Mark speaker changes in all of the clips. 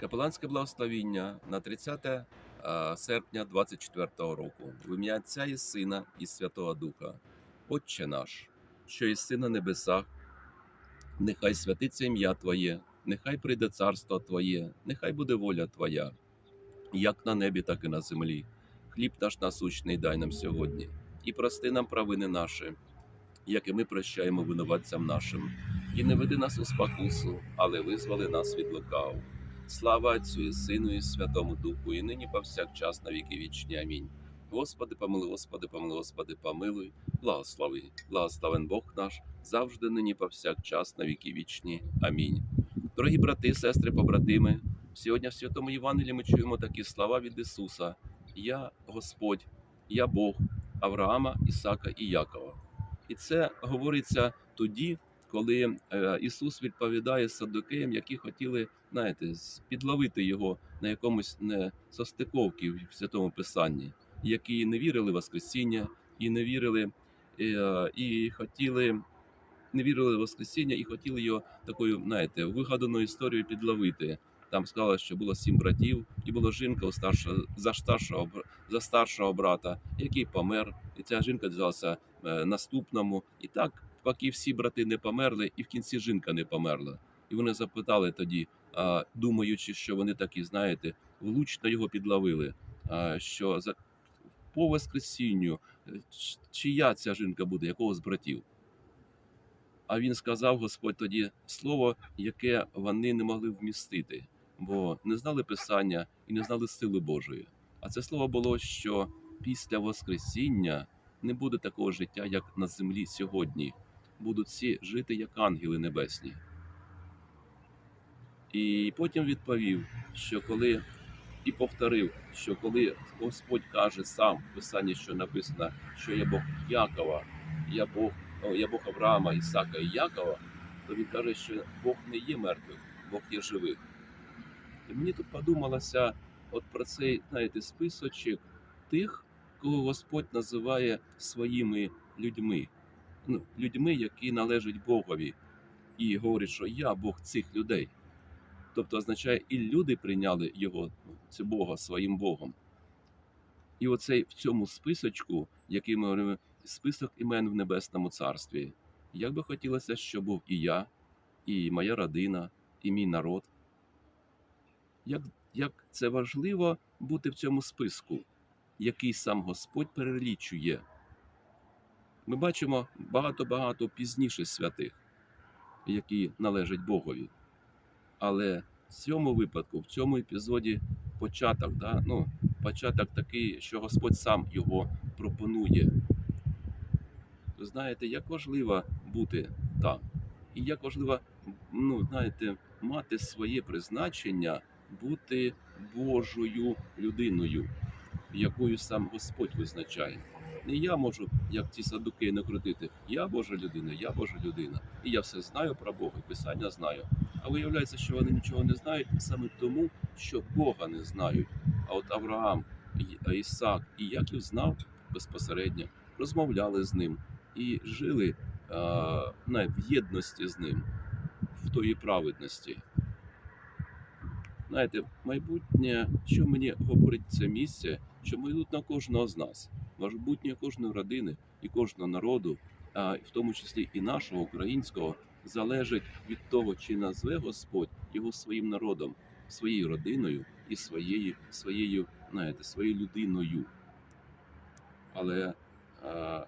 Speaker 1: Капеланське благословіння на 30 е, серпня 24 року. В ім'я і Сина і Святого Духа. Отче наш, що єси на небесах, нехай святиться ім'я Твоє, нехай прийде царство Твоє, нехай буде воля Твоя, як на небі, так і на землі. Хліб наш насущний дай нам сьогодні, і прости нам провини наші, як і ми прощаємо винуватцям нашим. І не веди нас у спокусу, але визволи нас від лукавого. Слава Отцю і Сину, і Святому Духу, і нині повсякчас на віки вічні. Амінь. Господи, помилуй, Господи, помилуй, Господи, помилуй, благослови, благословен Бог наш, завжди нині повсякчас на віки вічні. Амінь. Дорогі брати, сестри, побратими, сьогодні в Святому Євангелії ми чуємо такі слова від Ісуса: Я Господь, я Бог Авраама, Ісака і Якова. І це говориться тоді, коли е, Ісус відповідає садокеям, які хотіли, знаєте, підловити його на якомусь не состиковці в святому Писанні, які не вірили в Воскресіння і не вірили, е, і хотіли. Не вірили в Воскресіння і хотіли його такою, знаєте, вигаданою історією підловити. Там сказали, що було сім братів, і була жінка у старшого, за, старшого, за старшого брата, який помер. І ця жінка дізналася е, наступному. І так, поки всі брати не померли, і в кінці жінка не померла. І вони запитали тоді, думаючи, що вони такі, знаєте, влучно його підловили. Що за по Воскресінню, е, чия ця жінка буде, якого з братів? А він сказав Господь тоді слово, яке вони не могли вмістити, бо не знали Писання і не знали сили Божої. А це слово було, що після Воскресіння не буде такого життя, як на землі сьогодні. Будуть всі жити як ангели небесні. І потім відповів, що коли і повторив, що коли Господь каже сам в Писанні, що написано, що я Бог Якова, я Бог, я Бог Авраама, Ісака і Якова, то він каже, що Бог не є мертвих, Бог є живих. І мені тут подумалося от про цей, знаєте, списочок тих, кого Господь називає своїми людьми, ну, людьми, які належать Богові, і говорить, що я Бог цих людей. Тобто означає, і люди прийняли його, це Бога своїм Богом. І оцей в цьому списочку, який ми говоримо, список імен в Небесному Царстві. Як би хотілося, щоб був і я, і моя родина, і мій народ. Як, як це важливо бути в цьому списку, який сам Господь перелічує. Ми бачимо багато-багато пізніше святих, які належать Богові. Але в цьому випадку, в цьому епізоді, початок, да, ну, початок такий, що Господь сам його пропонує. Ви знаєте, як важливо бути там, і як важливо, ну, знаєте, мати своє призначення, бути Божою людиною, якою сам Господь визначає. Не я можу, як ці садуки, не крутити. Я Божа людина, я Божа людина. І я все знаю про Бога, Писання знаю. А виявляється, що вони нічого не знають саме тому, що Бога не знають. А от Авраам, І- Ісак і Яків знав безпосередньо, розмовляли з ним і жили а, на, в єдності з ним, в тої праведності. Знаєте, майбутнє, що мені говорить це місце, що майбутнє кожного з нас, майбутнє кожної родини і кожного народу, а в тому числі і нашого українського, залежить від того, чи назве Господь його своїм народом, своєю родиною і своєю, своєю, знаєте, своєю людиною. Але а,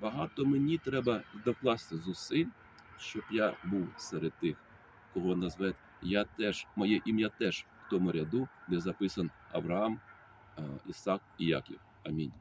Speaker 1: багато мені треба докласти зусиль, щоб я був серед тих, кого назве я теж, моє ім'я теж в тому ряду, де записан Авраам, Ісак і Яків. Амінь.